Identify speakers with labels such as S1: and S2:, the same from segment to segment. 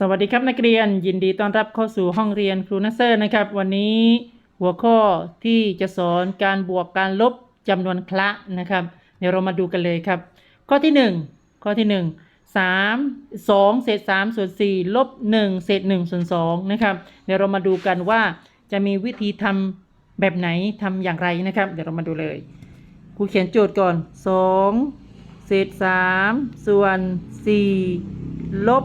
S1: สวัสดีครับนักเรียนยินดีต้อนรับเข้าสู่ห้องเรียนครูนัสเซอร์นะครับ วันนี้หัวข้อที่จะสอนการบวกการลบจำนวนคละนะครับ เดี๋ยวเรามาดูกันเลยครับ ข้อที่หนึ่งข้อที่หนึ่งสามสองเศษสามส่วนสี่ลบหนึ่งเศษหนึ่งส่วนสองนะครับเดี๋ยวเรามาดูกันว่าจะมีวิธีทำแบบไหนทำอย่างไรนะครับ เดี๋ยวเรามาดูเลยครูเขียนโจทย์ก่อนสองเศษสามส่วนสี่ลบ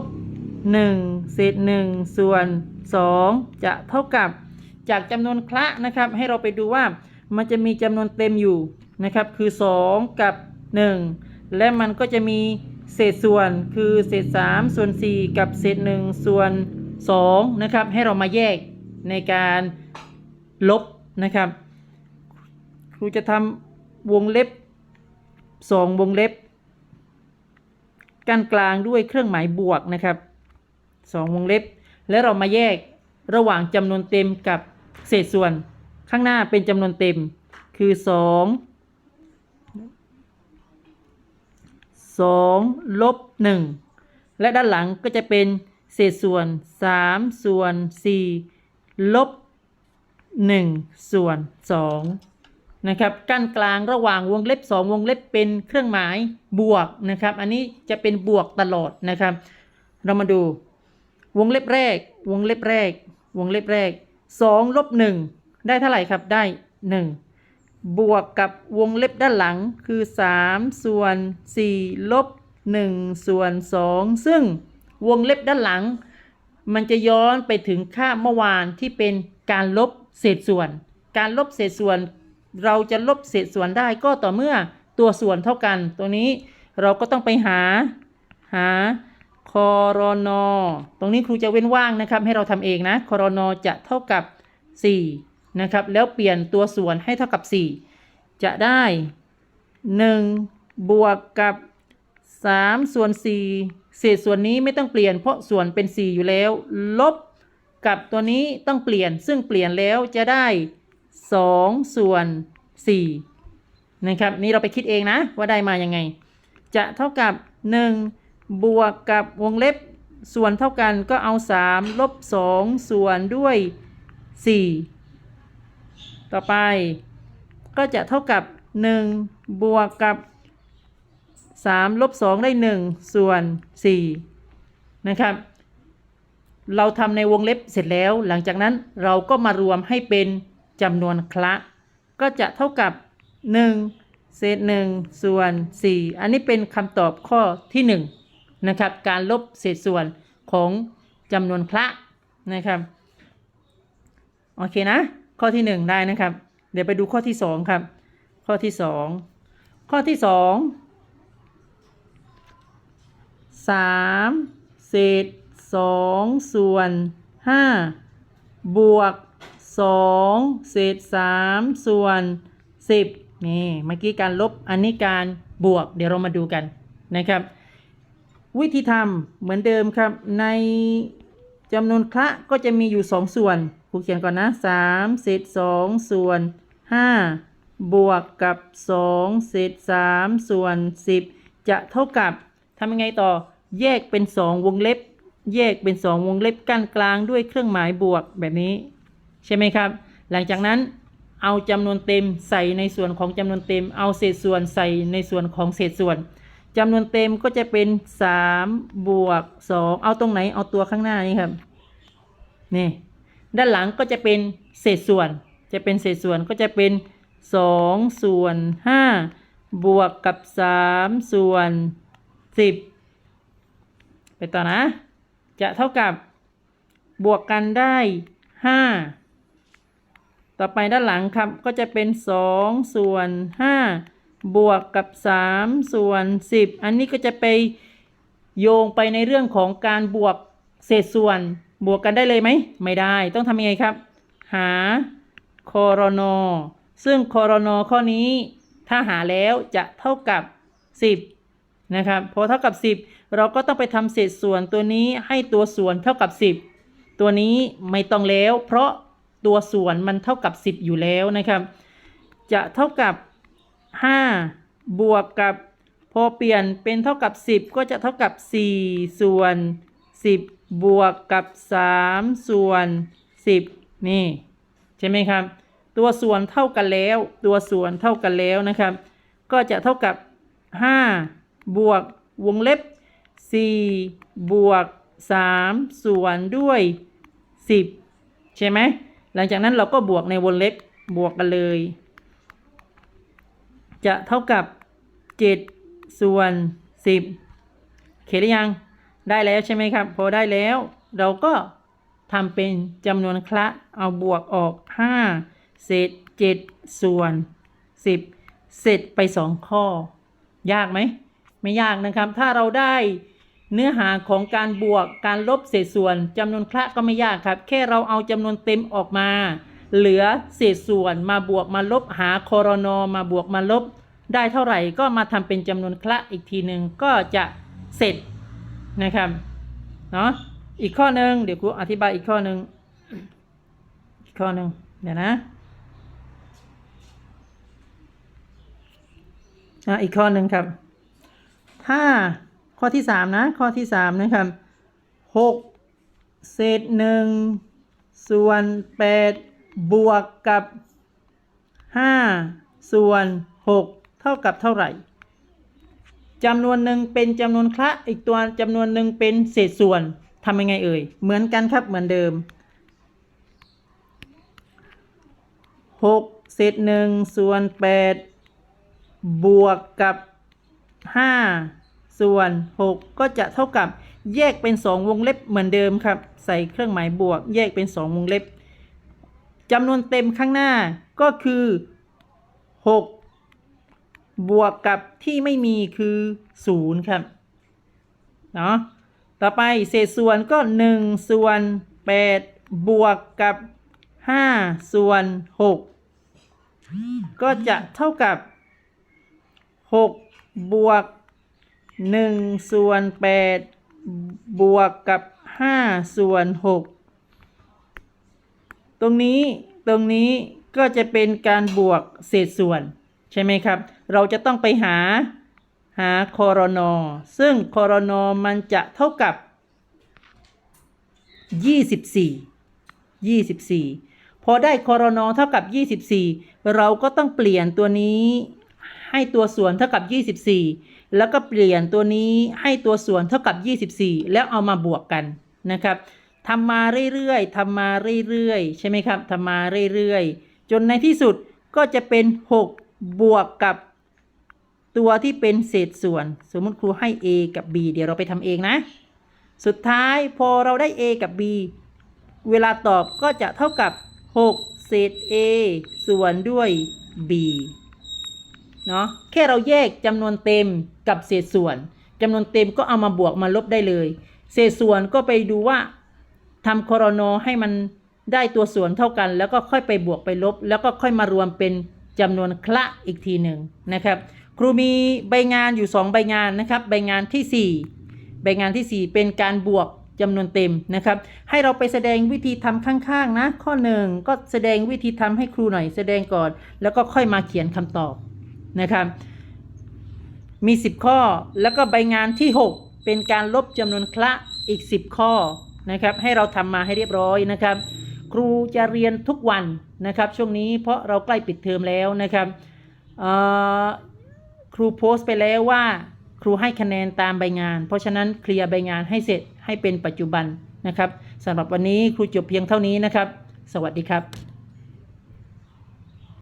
S1: 1 เศษ 1 ส่วน 2 จะเท่ากับจากจำนวนคละนะครับ ให้เราไปดูว่ามันจะมีจำนวนเต็มอยู่นะครับ คือ 2 กับ 1 และมันก็จะมีเศษส่วนคือเศษ 3 ส่วน 4 กับเศษ 1 ส่วน 2 นะครับ ให้เรามาแยกในการลบนะครับ ครูจะทำวงเล็บ 2 วงเล็บ กันกลางด้วยเครื่องหมายบวกนะครับ สองวงเล็บ แล้วเรามาแยกระหว่างจำนวนเต็มกับเศษส่วนข้างหน้าเป็นจำนวนเต็มคือสองสองลบหนึ่งและด้านหลังก็จะเป็นเศษส่วนสามส่วนสี่ลบหนึ่งส่วนสองนะครับกั้นกลางระหว่างวงเล็บสองวงเล็บเป็นเครื่องหมายบวกนะครับ อันนี้จะเป็นบวกตลอดนะครับ เรามาดู วงเล็บแรก วงเล็บแรก วงเล็บแรกสองลบหนึ่งได้เท่าไหร่ครับได้หนึ่งบวกกับวงเล็บด้านหลังคือสามส่วนสี่ลบหนึ่งส่วนสองซึ่งวงเล็บด้านหลัง มันจะย้อนไปถึงค่าเมื่อวานที่เป็นการลบเศษส่วน การลบเศษส่วน เราจะลบเศษส่วนได้ก็ต่อเมื่อตัวส่วนเท่ากัน ตัวนี้เราก็ต้องไปหาหา คอรนอตรงนี้ครูจะเว้นว่างนะครับ ให้เราทำเองนะคอรนอจะเท่ากับ 4 นะครับ แล้วเปลี่ยนตัวส่วนให้เท่ากับ 4 จะได้ 1 บวกกับ 3 ส่วน 4 เศษส่วนนี้ไม่ต้องเปลี่ยนเพราะส่วนเป็น 4 อยู่แล้ว ลบกับตัวนี้ต้องเปลี่ยนซึ่งเปลี่ยนแล้วจะได้ 2 ส่วน 4 นะครับ นี่เราไปคิดเองนะว่าได้มายังไง จะเท่ากับ 1 บวกกับวงเล็บส่วนเท่ากันก็เอา 3 ลบ 2 ส่วนด้วย 4 ต่อไป ก็จะเท่ากับ 1 บวกกับ 3 ลบ 2 ได้ 1 ส่วน 4 นะครับ เราทำในวงเล็บเสร็จแล้ว หลังจากนั้นเราก็มารวมให้เป็นจำนวนคละ ก็จะเท่ากับ 1 เศษ 1 ส่วน 4 อันนี้เป็นคำตอบข้อที่ 1 นะครับการลบเศษส่วนของจำนวนคละนะครับโอเคนะ ข้อที่ 1 ได้นะครับ เดี๋ยวไปดูข้อที่ 2 ครับ ข้อที่ 2 ข้อที่ 2 3 เศษ 2 ส่วน 5 บวก 2 เศษ 3 ส่วน 10 นี่เมื่อกี้การลบอันนี้การบวกเดี๋ยวเรามาดูกันนะครับ วิธีทำเหมือนเดิมครับ ในจำนวนคละก็จะมีอยู่ 2 ส่วนครูเขียนก่อนนะ3เศษ2ส่วน 5 บวกกับ 2 เศษ3ส่วน 10 จะเท่ากับทำยังไงต่อ แยกเป็น 2 วงเล็บ แยกเป็น 2 วงเล็บกั้นกลางด้วยเครื่องหมายบวกแบบนี้ ใช่ไหมครับ หลังจากนั้นเอาจำนวนเต็มใส่ในส่วนของจำนวนเต็ม เอาเศษส่วนใส่ในส่วนของเศษส่วน จำนวนเต็มก็จะเป็น3บวก2เอาตรงไหนเอาตัวข้างหน้านี่ครับนี่ด้านหลังก็จะเป็นเศษส่วน จะเป็นเศษส่วนก็จะเป็น2ส่วน5บวกกับ3ส่วน10ไปต่อนะ จะเท่ากับบวกกันได้5ต่อไปด้านหลังครับก็จะเป็น2ส่วน5 บวกกับ 3 ส่วน 10 อันนี้ก็จะไปโยงไปในเรื่องของการบวกเศษส่วน บวกกันได้เลยไหม ไม่ได้ต้องทำยังไงครับ หาคอรนอซึ่งคอรนอข้อนี้ถ้าหาแล้วจะเท่ากับ 10 นะครับพอเท่ากับ 10 เราก็ต้องไปทำเศษส่วนตัวนี้ให้ตัวส่วนเท่ากับ 10 ตัวนี้ไม่ต้องแล้ว เพราะตัวส่วนมันเท่ากับ 10 อยู่แล้วนะครับ จะเท่ากับ 5 บวกกับพอเปลี่ยนเป็นเท่ากับ 10 ก็จะเท่ากับ 4 ส่วนสิบบวกกับสามส่วนสิบนี่ ใช่ไหมครับ ตัวส่วนเท่ากันแล้ว ตัวส่วนเท่ากันแล้วนะครับ ก็จะเท่ากับห้าบวกวงเล็บสี่บวกสามส่วนด้วยสิบใช่ไหม หลังจากนั้นเราก็บวกในวงเล็บบวกกันเลย จะเท่ากับเจ็ดส่วนสิบเขียนหรือยัง ได้แล้วใช่ไหมครับ พอได้แล้ว เราก็ทำเป็นจำนวนคละ เอาบวกออกห้าเศษเจ็ดส่วนสิบเสร็จไปสองข้อ ยากไหม ไม่ยากนะครับ ถ้าเราได้เนื้อหาของการบวกการลบเศษส่วนจำนวนคละก็ไม่ยากครับ แค่เราเอาจำนวนเต็มออกมา เหลือเศษส่วนมาบวกมาลบหาคอรนอมาบวกมาลบ ได้เท่าไหร่ก็มาทำเป็นจำนวนคละอีกทีหนึ่งก็จะเสร็จนะครับเนาะอีกข้อหนึ่งเดี๋ยวครูอธิบายอีกข้อหนึ่งอีกข้อหนึ่งเดี๋ยวนะอะอีกข้อหนึ่งครับถ้าข้อที่สามนะ ข้อที่สามนะครับหกเศษหนึ่งส่วนแปด บวกกับห้าส่วนหกเท่ากับเท่าไหร่จำนวนหนึ่งเป็นจำนวนคละอีกตัวจำนวนหนึ่งเป็นเศษส่วนทำยังไงเอ่ย เหมือนกันครับเหมือนเดิมหกเศษหนึ่งส่วนแปดบวกกับห้าส่วนหกก็จะเท่ากับแยกเป็นสองวงเล็บเหมือนเดิมครับ ใส่เครื่องหมายบวก แยกเป็นสองวงเล็บ จำนวนเต็มข้างหน้าก็คือหกบวกกับที่ไม่มีคือศูนย์ครับ เนาะต่อไปเศษส่วนก็หนึ่งส่วนแปดบวกกับห้าส่วนหกก็จะเท่ากับหกบวกหนึ่งส่วนแปดบวกกับห้าส่วนหก ตรงนี้ตรงนี้ก็จะเป็นการบวกเศษส่วน ใช่ไหมครับ เราจะต้องไปหาหาคอรนอซึ่งคอรนอมันจะเท่ากับ 24 24 พอได้คอรนอเท่ากับ 24 เราก็ต้องเปลี่ยนตัวนี้ให้ตัวส่วนเท่ากับ 24 แล้วก็เปลี่ยนตัวนี้ให้ตัวส่วนเท่ากับ 24 แล้วเอามาบวกกันนะครับ ทำมาเรื่อยๆทำมาเรื่อยๆ ใช่ไหมครับทำมาเรื่อยๆ จนในที่สุดก็จะเป็น 6 บวกกับตัวที่เป็นเศษส่วน สมมติครูให้ a กับ b เดี๋ยวเราไปทำเองนะ สุดท้ายพอเราได้ a กับ b เวลาตอบก็จะเท่ากับ 6 เศษ a ส่วนด้วย b เนาะแค่เราแยกจำนวนเต็มกับเศษส่วนจำนวนเต็มก็เอามาบวกมาลบได้เลย เศษส่วนก็ไปดูว่า ทำคอรนให้มันได้ตัวส่วนเท่ากัน แล้วก็ค่อยไปบวกไปลบ แล้วก็ค่อยมารวมเป็นจำนวนคละอีกทีหนึ่งนะครับ ครูมีใบงานอยู่ 2 ใบงานนะครับ ใบงานทีสี่4 ใบงานทีสี่ 4 เป็นการบวกจำนวนเต็มนะครับ ให้เราไปแสดงวิธีทำข้างๆนะ ข้อหนึ่งก็แสดงวิธีทำให้ครูหน่อยแสดงก่อน แล้วก็ค่อยมาเขียนคำตอบนะครับ มี 10 ข้อ แล้วก็ใบงานที่ 6 เป็นการลบจำนวนคละอีก 10 ข้อ นะครับให้เราทำมาให้เรียบร้อยนะครับ ครูจะเรียนทุกวันนะครับ ช่วงนี้เพราะเราใกล้ปิดเทอมแล้วนะครับครูโพสต์ไปแล้วว่าครูให้คะแนนตามใบงาน เพราะฉะนั้นเคลียร์ใบงานให้เสร็จให้เป็นปัจจุบันนะครับสำหรับวันนี้ครูจบเพียงเท่านี้นะครับ สวัสดีครับ